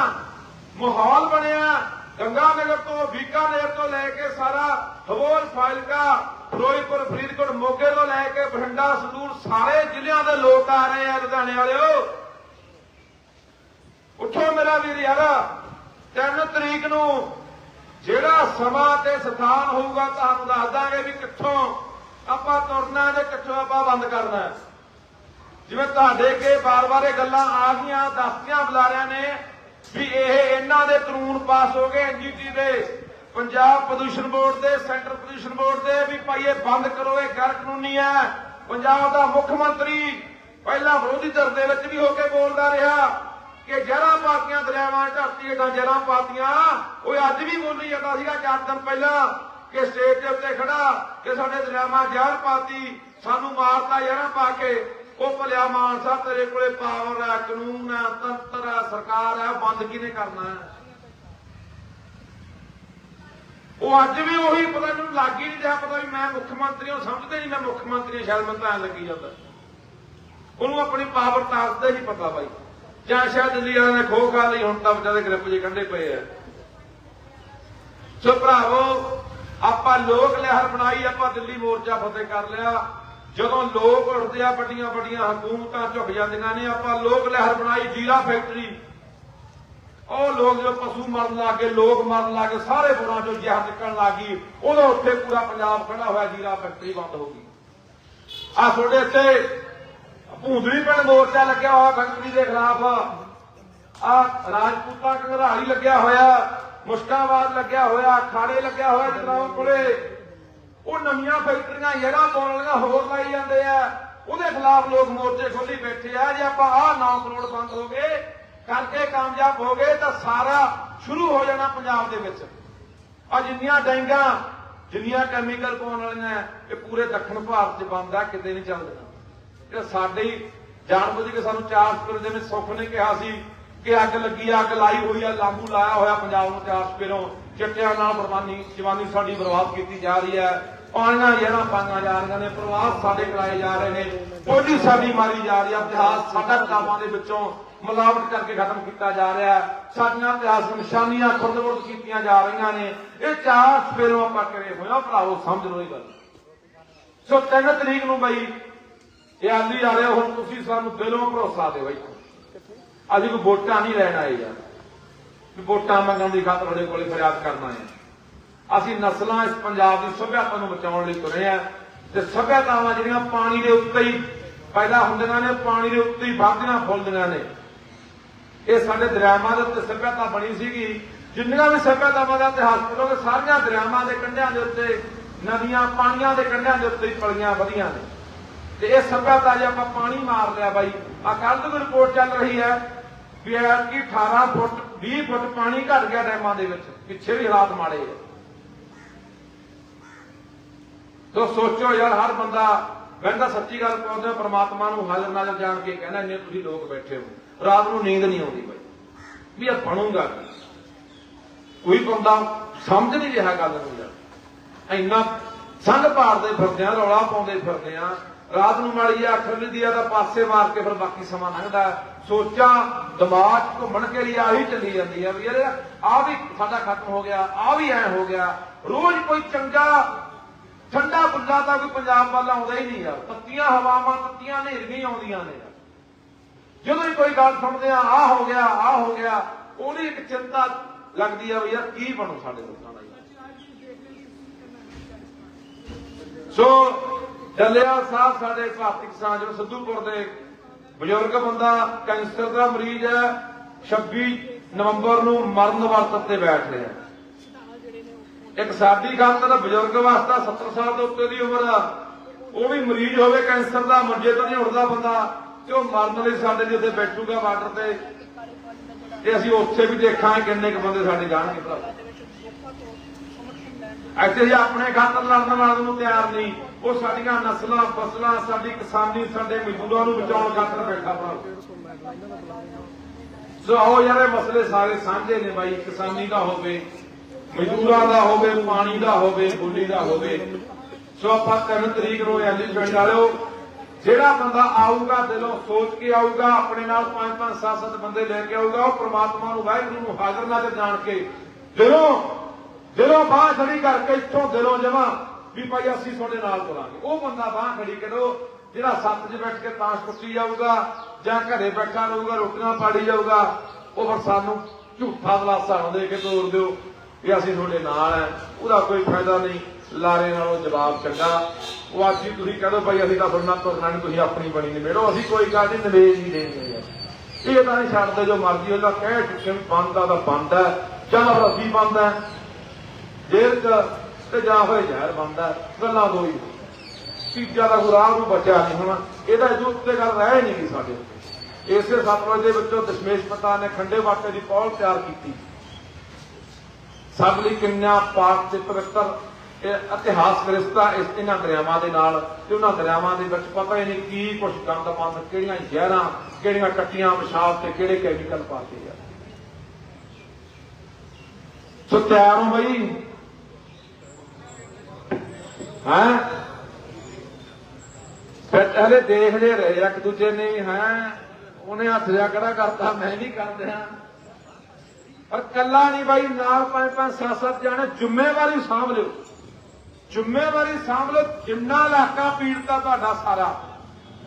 ਮਾਹੌਲ ਬਣਿਆ। ਗੰਗਾ ਨਗਰ ਤੋਂ ਬੀਕਾਨੇਰ ਤੋਂ ਲੈ ਕੇ ਸਾਰਾ ਹਵੋਲ ਫਾਇਲਕਾ ਫਿਰੋਜ਼ਪੁਰ, ਫਰੀਦਕੋਟ, ਮੋਗੇ ਤੋਂ ਲੈ ਕੇ ਬਠਿੰਡਾ ਸੰਦੂਰ ਸਾਰੇ ਜ਼ਿਲ੍ਹਿਆਂ ਦੇ ਲੋਕ ਆ ਰਹੇ ਆ ਲੁਧਿਆਣੇ ਵਾਲਿਓ। ਉੱਠੋ ਮੇਰਾ ਵੀਰ ਯਾਰਾ 3 ਤਰੀਕ ਨੂੰ ਜਿਹੜਾ ਸਮਾਂ ਤੇ ਸਥਾਨ ਹੋਊਗਾ, ਤੁਹਾਨੂੰ ਦੱਸ ਦਾਂਗੇ ਵੀ ਕਿੱਥੋਂ ਆਪਾਂ ਤੁਰਨਾ ਤੇ ਕਿੱਥੋਂ ਆਪਾਂ ਬੰਦ ਕਰਨਾ। ਜਿਵੇਂ ਤੁਹਾਡੇ ਕੇ ਬਾਰ-ਬਾਰ ਇਹ ਗੱਲਾਂ ਆ ਗਈਆਂ, ਦੱਸਤੀਆਂ ਬੁਲਾਰਿਆਂ ਨੇ ਵੀ ਇਹ ਇਹਨਾਂ ਦੇ ਕਾਨੂੰਨ ਪਾਸ ਹੋ ਗਏ ਐਨਜੀਟੀ ਦੇ। ਪੰਜਾਬ ਪ੍ਰਦੂਸ਼ਣ ਬੋਰਡ ਦੇ, ਸੈਂਟਰ ਪ੍ਰਦੂਸ਼ਣ ਬੋਰਡ ਦੇ ਵੀ ਭਾਈ ਇਹ ਬੰਦ ਕਰੋ, ਇਹ ਗੈਰ ਕਾਨੂੰਨੀ ਹੈ। ਪੰਜਾਬ ਦਾ ਮੁੱਖ ਮੰਤਰੀ ਪਹਿਲਾਂ ਵਿਰੋਧੀ ਧਿਰ ਦੇ ਵਿੱਚ ਵੀ ਹੋ ਕੇ ਬੋਲਦਾ ਰਿਹਾ ਕਿ ਜਰਾਂ ਪਾਤੀਆਂ ਦਰਿਆਵਾਂ 'ਚ, ਧਰਤੀ ਹੇਠਾਂ ਜਰਾਂ ਪਾਤੀਆਂ। ਉਹ ਅੱਜ ਵੀ ਬੋਲੀ ਜਾਂਦਾ ਸੀਗਾ ਚਾਰ ਦਿਨ ਪਹਿਲਾਂ ਕਿ ਸਟੇਜ ਦੇ ਉੱਤੇ ਖੜਾ, ਕਿ ਸਾਡੇ ਦਰਿਆਵਾਂ ਜ਼ਹਿਰ ਪਾਤੀ, ਸਾਨੂੰ ਮਾਰਤਾ ਜ਼ਹਿਰਾਂ ਪਾ ਕੇ। ਉਹ ਭਲਿਆ ਮਾਨਸਾ ਤੇਰੇ ਕੋਲੇ ਪਾਵਰ ਹੈ, ਕਾਨੂੰਨ ਹੈ, ਤੰਤਰ ਹੈ, ਸਰਕਾਰ ਹੈ, ਬੰਦ ਕਿਹਨੇ ਕਰਨਾ ਉਹ ਅੱਜ ਵੀ ਉਹੀ ਪਤਾ ਨੂੰ ਲੱਗ ਹੀ ਨਹੀਂ ਰਿਹਾ, ਪਤਾ ਵੀ ਮੈਂ ਮੁੱਖ ਮੰਤਰੀ ਹਾਂ ਸਮਝਦੇ ਨਹੀਂ ਮੈਂ ਮੁੱਖ ਮੰਤਰੀ ਹਾਂ ਸ਼ਾਇਦ ਮੈਨੂੰ ਤਾਂ ਲੱਗੀ ਜਾਂਦਾ। ਉਹਨੂੰ ਆਪਣੀ ਪਾਵਰ ਤਾਕਤ ਹੀ ਪਤਾ ਬਾਈ। ਜਾਂ ਸ਼ਾਇਦ ਦਿੱਲੀ ਵਾਲਿਆਂ ਨੇ ਖੋਹ ਖਾ ਲਈ, ਹੁਣ ਤਾਂ ਵਿਚਾਰੇ ਗ੍ਰਿਪ ਜੇ ਕੰਢੇ ਪਏ ਆ। ਸੋ ਭਰਾਵੋ, ਆਪਾਂ ਲੋਕ ਲਹਿਰ ਬਣਾਈ, ਆਪਾਂ ਦਿੱਲੀ ਮੋਰਚਾ ਫਤਿਹ ਕਰ ਲਿਆ। ਜਦੋਂ ਲੋਕ ਉੱਠਦੇ ਆ ਵੱਡੀਆਂ ਵੱਡੀਆਂ ਹਕੂਮਤਾਂ ਝੁਕ ਜਾਂਦੀਆਂ ਨੇ ਆਪਾਂ ਲੋਕ ਲਹਿਰ ਬਣਾਈ, ਜੀਰਾ ਫੈਕਟਰੀ, ਉਹ ਲੋਕ ਜੋ ਪਸ਼ੂ ਮਰਨ ਲੱਗੇ, ਲੋਕ ਮਰਨ ਲੱਗੇ, ਸਾਰੇ ਬੁਰਾਂ ਚੋਂ ਜ਼ਹਿਰ ਨਿਕਲਣ ਲੱਗੀ, ਉਦੋਂ ਉੱਥੇ ਪੂਰਾ ਪੰਜਾਬ ਖੜਾ ਹੋਇਆ, ਜੀਰਾ ਫੈਕਟਰੀ ਬੰਦ ਹੋ ਗਈ। ਆ ਤੁਹਾਡੇ ਇੱਥੇ ਭੂੰਦਰੀ ਪਿੰਡ ਮੋਰਚਾ ਲੱਗਿਆ ਹੋਇਆ, ਫੈਕਟਰੀ ਦੇ ਖਿਲਾਫ। ਆ ਰਾਜਪੂਤਾਂ ਘੰਗਰਾਲੀ ਲੱਗਿਆ ਹੋਇਆ, ਮੁਸ਼ਕਾਬਾਦ ਲੱਗਿਆ ਹੋਇਆ ਖਾੜੇ ਲੱਗਿਆ ਹੋਇਆ ਜਗਰਾਉਂ ਕੋਲੇ। ਉਹ ਨਵੀਆਂ ਫੈਕਟਰੀਆਂ ਜਿਹੜਾ ਪਾਉਣ ਵਾਲੀਆਂ ਹੋਰ ਲਾਈ ਜਾਂਦੇ ਆ। ਉਹਦੇ ਖਿਲਾਫ ਲੋਕ ਮੋਰਚੇ ਖੋਲੀ ਬੈਠੇ ਆ। ਜੇ ਆਪਾਂ ਆਹ 9 ਕਰੋੜ ਬੰਦ ਹੋ ਗਏ, ਕਰਕੇ ਕਾਮਯਾਬ ਹੋ ਗਏ, ਤਾਂ ਸਾਰਾ ਸ਼ੁਰੂ ਹੋ ਜਾਣਾ ਪੰਜਾਬ ਦੇ ਵਿੱਚ। ਆ ਜਿੰਨੀਆਂ ਡੈਂਗਾਂ, ਜਿੰਨੀਆਂ ਕੈਮੀਕਲ ਪਾਉਣ ਵਾਲੀਆਂ, ਇਹ ਪੂਰੇ ਦੱਖਣ ਭਾਰਤ 'ਚ ਬੰਦ ਆ, ਕਿਤੇ ਨਹੀਂ ਚੱਲਦਾ ਇਹ ਸਾਡੇ ਹੀ ਜਾਣ ਬੁੱਝ ਕੇ ਸਾਨੂੰ ਚਾਰ ਸਪੇਰ ਦੇ ਵਿੱਚ ਸੁੱਖ ਨੇ ਕਿਹਾ ਸੀ ਕਿ ਅੱਗ ਲੱਗੀ ਅੱਗ ਲਾਈ ਹੋਈ ਆ ਲਾਂਬੂ ਲਾਇਆ ਹੋਇਆ ਪੰਜਾਬ ਨੂੰ ਚਾਰ ਸਪੇਰੋਂ ਚਿੱਟਿਆਂ ਨਾਲ ਬਰਬਾਨੀ ਜਵਾਨੀ ਸਾਡੀ ਬਰਬਾਦ ਕੀਤੀ ਜਾ ਰਹੀ ਹੈ ਪਾਣੀਆਂ ਜਿਹੜਾ ਪਾਈਆਂ ਜਾ ਰਹੀਆਂ ਨੇ ਪ੍ਰਵਾਸ ਸਾਡੇ ਕਰਾਏ ਜਾ ਰਹੇ ਨੇ। ਬੋਲੀ ਸਾਡੀ ਮਾਰੀ ਜਾ ਰਹੀ ਹੈ ਇਤਿਹਾਸ ਸਾਡਾ ਕਿਤਾਬਾਂ ਦੇ ਵਿੱਚੋਂ ਮਿਲਾਵਟ ਕਰਕੇ ਖਤਮ ਕੀਤਾ ਜਾ ਰਿਹਾ ਸਾਡੀਆਂ ਇਤਿਹਾਸਕ ਨਿਸ਼ਾਨੀਆਂ ਖੁਰਦ-ਬੁਰਦ ਕੀਤੀਆਂ ਜਾ ਰਹੀਆਂ ਨੇ। ਇਹ ਚਾਰ ਸਵੇਰੋਂ ਆਪਾਂ ਕਰੇ ਹੋਇਆ ਭਰਾਵੋ, ਸਮਝ ਲਓ ਇਹ ਗੱਲ। ਸੋ 3 ਤਰੀਕ ਨੂੰ ਬਈ, ਇਹ ਆਂਦੀ ਆ ਰਹੇ, ਹੁਣ ਤੁਸੀਂ ਸਾਨੂੰ ਦਿਲੋਂ ਭਰੋਸਾ ਦਿਓ ਬਈ। ਅਸੀਂ ਕੋਈ ਵੋਟਾਂ ਨਹੀਂ ਲੈਣ ਆਏ ਯਾਰ। ਵੋਟਾਂ ਮੰਗਣ ਦੀ ਖਾਤਰ ਤੁਹਾਡੇ ਕੋਲੇ ਫਰਿਆਦ ਕਰਨਾ ਹੈ। ਅਸੀਂ ਨਸਲਾਂ ਇਸ ਪੰਜਾਬ ਦੀ ਸੱਭਿਅਤਾ ਨੂੰ ਬਚਾਉਣ ਲਈ ਤੁਰੇ ਆ ਤੇ ਸੱਭਿਆਤਾਵਾਂ ਜਿਹੜੀਆਂ ਪਾਣੀ ਦੇ ਉੱਤੇ ਹੀ ਪੈਦਾ ਹੁੰਦੀਆਂ ਨੇ, ਪਾਣੀ ਦੇ ਉੱਤੇ ਹੀ ਵੱਧਦੀਆਂ ਫੁੱਲਦੀਆਂ ਨੇ। ਇਹ ਸਾਡੇ ਦਰਿਆਵਾਂ ਦੇ ਉੱਤੇ ਸੱਭਿਅਤਾ ਬਣੀ ਸੀਗੀ। ਜਿੰਨੀਆਂ ਵੀ ਸੱਭਿਅਤਾਵਾਂ ਦਾ ਇਤਿਹਾਸ ਪੜੋਗੇ ਸਾਰੀਆਂ ਦਰਿਆਵਾਂ ਦੇ ਕੰਢਿਆਂ ਦੇ ਉੱਤੇ, ਨਦੀਆਂ ਪਾਣੀਆਂ ਦੇ ਕੰਢਿਆਂ ਦੇ ਉੱਤੇ ਹੀ ਪਲੀਆਂ ਵਧੀਆਂ ਨੇ। ਤੇ ਇਹ ਸੱਭਿਆਤਾ ਜੇ ਆਪਾਂ ਪਾਣੀ ਮਾਰ ਲਿਆ ਬਾਈ ਆ ਕੱਲ ਤੋਂ ਰਿਪੋਰਟ ਚੱਲ ਰਹੀ ਹੈ ਵੀ ਇਹ ਕਿ 18 ਫੁੱਟ 20 ਫੁੱਟ ਪਾਣੀ ਘਟ ਗਿਆ ਡੈਮਾਂ ਦੇ ਵਿੱਚ, ਪਿੱਛੇ ਵੀ ਹਾਲਾਤ ਮਾੜੇ ਆ। ਤੋ ਸੋਚੋ ਯਾਰ, ਹਰ ਬੰਦਾ ਕਹਿੰਦਾ ਸੱਚੀ ਗੱਲ ਕਹਉਂਦਾ ਪ੍ਰਮਾਤਮਾ ਨੂੰ ਹਾਜ਼ਰ ਨਾਜ਼ਰ ਜਾਣ ਕੇ ਕਹਿੰਦਾ, ਇੰਨੇ ਤੁਸੀਂ ਲੋਕ ਬੈਠੇ ਹੋ। ਰਾਤ ਨੂੰ ਨੀਂਦ ਨਹੀਂ ਆਉਂਦੀ ਬਾਈ। ਵੀ ਇਹ ਬਣੂਗਾ ਕੋਈ ਬੰਦਾ ਸਮਝ ਨਹੀਂ ਰਿਹਾ ਗੱਲ ਨੂੰ ਯਾਰ। ਇੰਨਾ ਸੰਗ ਪਾੜਦੇ ਫਿਰਦੇ ਆ, ਰੌਲਾ ਪਾਉਂਦੇ ਫਿਰਦੇ ਆ। ਰਾਤ ਨੂੰ ਮਾੜੀ ਅੱਖ ਦੀ ਆ, ਤਾਂ ਪਾਸੇ ਮਾਰ ਕੇ ਫਿਰ ਬਾਕੀ ਸਮਾਂ ਲੰਘਦਾ ਸੋਚਾਂ ਦਿਮਾਗ 'ਚ ਘੁੰਮਣ ਕੇ ਲਈ ਆਹੀ ਚੱਲੀ ਜਾਂਦੀ ਆ ਵੀ ਯਾਰ ਆ ਵੀ ਸਾਡਾ ਖਤਮ ਹੋ ਗਿਆ ਆ ਵੀ ਐ ਹੋ ਗਿਆ। ਰੋਜ਼ ਕੋਈ ਚੰਗਾ ਠੰਡਾ ਬੁੱਲਾ ਤਾਂ ਕੋਈ ਪੰਜਾਬ ਵੱਲ ਆਉਂਦਾ ਹੀ ਨਹੀਂ ਯਾਰ। ਤੱਤੀਆਂ ਹਵਾਵਾਂ, ਤੱਤੀਆਂ ਹਨੇਰੀਆਂ ਆਉਂਦੀਆਂ ਨੇ। ਯਾਰ ਜਦੋਂ ਹੀ ਕੋਈ ਗੱਲ ਸੁਣਦੇ ਆ ਆ ਹੋ ਗਿਆ ਆ ਹੋ ਗਿਆ, ਉਹਦੀ ਇੱਕ ਚਿੰਤਾ ਲੱਗਦੀ ਆ ਵੀ ਯਾਰ ਕੀ ਬਣੂ ਸਾਡੇ ਲੋਕਾਂ ਦਾ ਸੋ ਡੱਲਿਆ ਸਾਹਿਬ ਸਾਡੇ ਭਾਰਤੀ ਕਿਸਾਨ ਜੋ ਸਿੱਧੂਪੁਰ ਦੇ ਬਜ਼ੁਰਗ ਬੰਦਾ, ਕੈਂਸਰ ਦਾ ਮਰੀਜ਼ ਹੈ 26 ਨਵੰਬਰ ਨੂੰ ਮਰਨ ਵਰਤ ਤੇ ਬੈਠ ਰਿਹਾ। ਇੱਕ ਸਾਡੀ ਖਾਤਰ ਬਜ਼ੁਰਗ ਵਾਸਤਾ 70 ਸਾਲ ਦੇ ਉੱਤੇ ਦੀ ਉਮਰ ਆ। ਉਹ ਵੀ ਮਰੀਜ਼ ਹੋਵੇ, ਕੈਂਸਰ ਦਾ, ਮੰਜੇ ਤੋਂ ਨਹੀਂ ਉੱਠਦਾ ਬੰਦਾ, ਤੇ ਉਹ ਮਰਨ ਲਈ ਸਾਡੇ ਲਈ ਬੈਠੂਗਾ ਬਾਰਡਰ ਤੇ। ਤੇ ਅਸੀਂ ਉੱਥੇ ਵੀ ਦੇਖਾਂਗੇ ਕਿੰਨੇ ਕੁ ਬੰਦੇ ਸਾਡੇ ਜਾਣਗੇ ਭਰਾ। ਇੱਥੇ ਆਪਣੇ ਖਾਤਰ ਲੜਨ ਵਾਲਿਆਂ ਨੂੰ ਤਿਆਰ ਨਹੀਂ, ਉਹ ਸਾਡੀਆਂ ਨਸਲਾਂ, ਫਸਲਾਂ, ਸਾਡੀ ਕਿਸਾਨੀ, ਸਾਡੇ ਮਜ਼ਦੂਰਾਂ ਨੂੰ ਬਚਾਉਣ ਖਾਤਰ ਬੈਠਾ ਭਰਾ। ਸੋ ਆਓ ਯਾਰ, ਇਹ ਮਸਲੇ ਸਾਰੇ ਸਾਂਝੇ ਨੇ ਬਾਈ, ਕਿਸਾਨੀ ਦਾ ਹੋਵੇ ਮਜ਼ਦੂਰਾਂ ਦਾ ਹੋਵੇ, ਪਾਣੀ ਦਾ ਹੋਵੇ, ਬੋਲੀ ਦਾ ਹੋਵੇ। ਸੋ ਆਪਾਂ 3 ਤਰੀਕ ਨੂੰ ਐਲੀਫੈਂਟ ਵਾਲਿਓ, ਜਿਹੜਾ ਬੰਦਾ ਆਊਗਾ, ਦਿਲੋਂ ਸੋਚ ਕੇ ਆਊਗਾ, ਆਪਣੇ ਨਾਲ 5 5 7 7 ਬੰਦੇ ਲੈ ਕੇ ਆਊਗਾ, ਉਹ ਪ੍ਰਮਾਤਮਾ ਨੂੰ, ਵਾਹਿਗੁਰੂ ਨੂੰ ਹਾਜ਼ਰ ਨਾਜ਼ਰ ਜਾਣ ਕੇ। ਦਿਲੋਂ ਦਿਲੋਂ ਬਾਹ ਖੜੀ ਕਰਕੇ ਇੱਥੋਂ ਦਿਲੋਂ ਜਮਾ ਵੀ ਭਾਈ ਅਸੀਂ ਤੁਹਾਡੇ ਨਾਲ ਤੁਰਾਂਗੇ। ਉਹ ਬੰਦਾ ਬਾਹ ਖੜੀ ਕਰੋ, ਜਿਹੜਾ ਸੱਤ 'ਚ ਬੈਠ ਕੇ ਤਾਸ਼ ਕੁੱਟੀ ਜਾਊਗਾ, ਜਾਂ ਘਰੇ ਬੈਠਾ ਰਹੂਗਾ, ਰੋਟੀਆਂ ਪਾੜੀ ਜਾਊਗਾ, ਉਹ ਫਿਰ ਸਾਨੂੰ ਝੂਠਾ ਦਲਾਸਾ ਦੇ ਕੇ ਤੋਰ ਦਿਓ। ਵੀ ਅਸੀਂ ਤੁਹਾਡੇ ਨਾਲ ਹੈ ਉਹਦਾ ਕੋਈ ਫਾਇਦਾ ਨਹੀਂ। ਲਾਰੇ ਨਾਲੋਂ ਜਵਾਬ ਚੰਗਾ। ਉਹ ਅੱਜ ਤੁਸੀਂ ਕਹਦੋ ਭਾਈ, ਅਸੀਂ ਤਾਂ ਤੁਹਾਡੇ ਨਾਲ ਤੁਰਨਾ ਨਹੀਂ ਤੁਸੀਂ ਆਪਣੀ ਬਣੀ ਨਿਬੇੜੋ, ਅਸੀਂ ਕੋਈ ਗੱਲ ਨਹੀਂ, ਨਿਵੇਸ਼ ਨਹੀਂ ਦੇਣੀ ਇਹ ਤਾਂ ਨਹੀਂ ਛੱਡਦੇ, ਜੋ ਮਰਜ਼ੀ ਉਹਦਾ ਕਹਿ ਚੁੱਕੇ ਵੀ ਬੰਦ ਆ ਤਾਂ ਰੱਬੀ ਬੰਦ ਜੇਲ੍ਹ ਚ ਤੇ ਜਾ ਹੋਏ ਜ਼ਹਿਰ ਬੰਦਾ ਗੱਲਾਂ ਦੋ ਹੀ ਤੀਜਾ ਦਾ ਗੁਰਾਹ ਨੂੰ ਬਚਿਆ ਨਹੀਂ ਹੋਣਾ, ਇਹਦਾ ਜੋ ਉੱਤੇ ਗੱਲ ਰਹਿ ਨਹੀਂ ਸਾਡੇ ਉੱਤੇ। ਇਸੇ ਸਤਵਜ ਦੇ ਵਿੱਚੋਂ ਦਸ਼ਮੇਸ਼ ਪਤਾ ਨੇ ਖੰਡੇ ਵਾਟੇ ਦੀ ਪੌਲ ਤਿਆਰ ਕੀਤੀ। ਸਭ ਲਈ ਕਿੰਨਾ ਪਾਕ ਤੇ ਪਵਿੱਤਰ ਇਤਿਹਾਸ ਰਿਸ਼ਤਾ ਇਸ ਇਹਨਾਂ ਦਰਿਆਵਾਂ ਦੇ ਨਾਲ ਤੇ ਉਹਨਾਂ ਦਰਿਆਵਾਂ ਦੇ ਵਿੱਚ ਪਤਾ ਹੀ ਨਹੀਂ ਕੀ ਕੁਝ ਗੰਦ ਮੰਦ, ਕਿਹੜੀਆਂ ਜ਼ਹਿਰਾਂ, ਕਿਹੜੀਆਂ ਟੱਟੀਆਂ, ਪਿਸ਼ਾਬ ਤੇ ਕਿਹੜੇ ਕੈਮੀਕਲ ਪਾਤੇ ਆ। ਸੋ ਤਿਆਰ ਹੋ ਬਈ। ਹਾਂ? ਫਿਰ ਹਲੇ ਦੇਖਦੇ ਰਹੇ ਇੱਕ ਦੂਜੇ ਨੇ ਵੀ ਹੈ? ਉਹਨੇ ਹੱਥ ਜਿਹਾ ਕਿਹੜਾ ਕਰਤਾ, ਮੈਂ ਨਹੀਂ ਕਰਦਿਆ ਪਰ ਕੱਲਾ ਨਹੀਂ ਬਾਈ, ਨਾਲ ਪੰਜ ਪੰਜ, ਸੱਤ ਸੱਤ ਜਾਣੇ ਜ਼ਿੰਮੇਵਾਰੀ ਸਾਂਭ ਲਿਓ। ਜ਼ਿੰਮੇਵਾਰੀ ਸਾਂਭ ਲਓ, ਜਿੰਨਾ ਇਲਾਕਾ ਪੀੜਤਾ ਤੁਹਾਡਾ ਸਾਰਾ।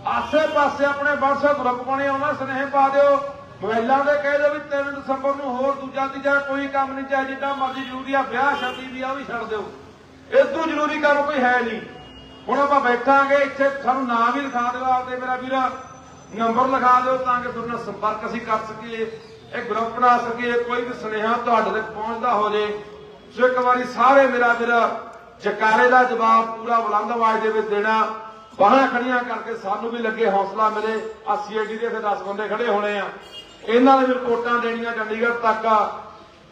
ਆਸੇ ਪਾਸੇ ਆਪਣੇ WhatsApp ਗਰੁੱਪ ਬਣੇ, ਉਹਨਾਂ ਸੁਨੇਹੇ ਪਾ ਦਿਓ। ਮੋਬਾਈਲਾਂ ਦੇ ਕਹਿ ਦਿਓ ਵੀ 3 ਦਸੰਬਰ ਨੂੰ ਹੋਰ ਦੂਜਾ ਤੀਜਾ ਕੋਈ ਕੰਮ ਨਹੀਂ, ਚਾਹੇ ਜਿੱਦਾਂ ਮਰਜ਼ੀ ਜ਼ਰੂਰੀ ਆ, ਵਿਆਹ, ਸ਼ਾਦੀ ਵੀ ਆ ਵੀ ਛੱਡ ਦਿਓ। ਇਹ ਤੋਂ ਜ਼ਰੂਰੀ ਕੰਮ ਕੋਈ ਹੈ ਨਹੀਂ। ਹੁਣ ਆਪਾਂ ਬੈਠਾਂਗੇ, ਇੱਥੇ ਸਾਨੂੰ ਨਾਮ ਵੀ ਲਿਖਾ ਦਿਓ ਆਪਦੇ ਮੇਰਾ ਵੀਰਾ। ਨੰਬਰ ਲਿਖਾ ਦਿਓ ਤਾਂ ਕਿ ਤੁਹਾਡੇ ਨਾਲ ਸੰਪਰਕ ਅਸੀਂ ਕਰ ਸਕੀਏ। ਇਹ ਗਰੁੱਪ ਬਣਾ ਸਕੀਏ, ਕੋਈ ਵੀ ਸੁਨੇਹਾ ਤੁਹਾਡੇ ਤੱਕ ਪਹੁੰਚਦਾ ਹੋ ਜੇ। ਸੋ ਇੱਕ ਵਾਰੀ ਸਾਰੇ ਮੇਰਾ ਵੀਰਾ, ਜਕਾਰੇ ਦਾ ਜਵਾਬ ਪੂਰਾ ਬੁਲੰਦ ਆਵਾਜ਼ ਦੇ ਵਿੱਚ ਦੇਣਾ। ਬਾਹਾਂ ਖੜੀਆਂ ਕਰਕੇ ਸਾਨੂੰ ਵੀ ਲੱਗੇ ਹੌਸਲਾ ਮਿਲੇ। ਆ ਸੀਆਈਡੀ ਦੇ ਫਿਰ 10 ਬੰਦੇ ਖੜੇ ਹੋਣੇ ਆ। ਇਹਨਾਂ ਨੇ ਵੀ ਰਿਪੋਰਟਾਂ ਦੇਣੀਆਂ ਚੰਡੀਗੜ੍ਹ ਤੱਕ ਆ,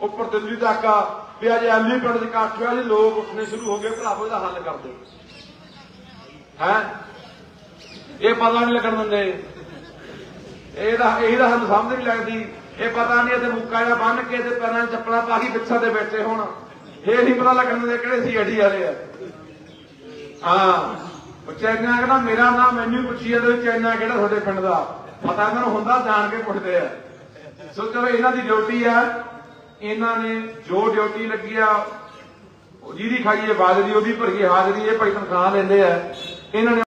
ਉੱਪਰ ਦਿੱਲੀ ਤੱਕ ਆ। ਵੀ ਅੱਜ ਐਲੀ ਪਿੰਡ ਦੇ ਇਕੱਠ ਹੋਇਆ ਜੀ ਲੋਕ ਉੱਠਣੇ ਸ਼ੁਰੂ ਹੋ ਗਏ, ਭਰਾਵੋ, ਇਹਦਾ ਹੱਲ ਕਰ ਦਿਓ ਹੈ? ਇਹ ਪਤਾ ਨਹੀਂ ਲੱਗਣ ਦਿੰਦੇ। ਇਹਦਾ ਇਹਦਾ ਹੱਲ ਸਮਝ ਨਹੀਂ ਲੱਗਦੀ। ਇਹ ਪਤਾ ਨਹੀਂ ਇਹਦੇ ਮੁੱਕਾ ਜਿਹਾ ਬੰਨ ਕੇ ਤੇ ਪੈਰਾਂ 'ਚ ਚੱਪਲਾਂ ਪਾ ਕੇ ਪਿੱਛਾ ਤੇ ਬੈਠੇ ਹੋਣ। ਇਹ ਨਹੀਂ ਪਤਾ ਲੱਗਣ ਦਿੰਦੇ ਕਿਹੜੇ ਸੀ ਅੱਡੀ ਵਾਲੇ ਆ। ਹਾਂ, ਉਹ ਚੈਨਾ ਕਹਿੰਦਾ, ਮੇਰਾ ਨਾਮ ਮੈਨੂੰ ਪੁੱਛੀ ਜਾਂਦੇ ਵੀ ਚੈਨਾ ਕਿਹੜਾ ਤੁਹਾਡੇ ਪਿੰਡ ਦਾ? ਪਤਾ ਇਹਨਾਂ ਨੂੰ ਹੁੰਦਾ ਜਾਣ ਕੇ ਪੁੱਛਦੇ ਆ। ਸੋ ਚਲੋ ਇਹਨਾਂ ਦੀ ਡਿਊਟੀ ਆ। ਇਹਨਾਂ ਨੇ ਜੋ ਡਿਊਟੀ ਲੱਗੀ ਆ ਜਿਹਦੀ ਖਾਈਏ ਬਾਜਰੀ, ਉਹਦੀ ਭਰੀਏ ਹਾਜ਼ਰੀ, ਇਹ ਭਾਈ ਤਨਖਾਹ ਲੈਂਦੇ ਆ। ਇਹਨਾਂ ਨੇ